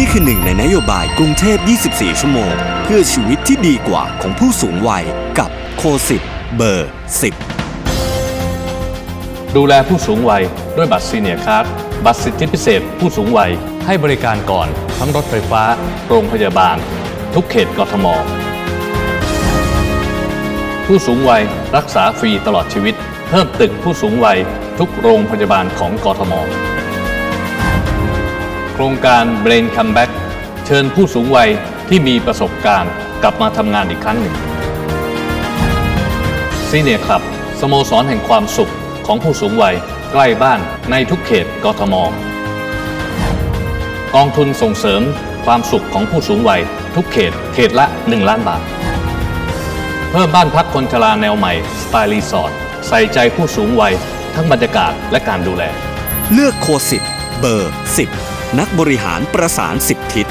นี่คือหนึ่งในนโยบายกรุงเทพ 24 ชั่วโมง เพื่อชีวิตที่ดีกว่าของผู้สูงวัยกับโคสิบเบอร์ 10 ดูแลผู้สูงวัยด้วยบัตรซีเนียร์คร์ดบัตรสิทธิพิเศษผู้สูงวัยให้บริการก่อน ทั้งรถไฟฟ้า โรงพยาบาล ทุกเขตกทม ผู้สูงวัยรักษาฟรีตลอดชีวิต เพิ่มตึกผู้สูงวัยทุกโรงพยาบาลของกทม ครงการ Brain Comeback เชิญผู้สูงวัยที่มีประสบการณ์กลับมาทำงานอีกครั้งหนึ่งซีเนียร์คลับ สโมสรแห่งความสุขของผู้สูงวัยใกล้บ้านในทุกเขตกทม กองทุนส่งเสริมความสุขของผู้สูงวัยทุกเขตเขตละ 1 ล้านบาท เพิ่มบ้านพักคนชราแนวใหม่สไตล์รีสอร์ทใส่ใจผู้สูงวัยทั้งบรรยากาศและการดูแล เลือกโคสิบเบอร์ 10 นักบริหารประสาน10ทิศ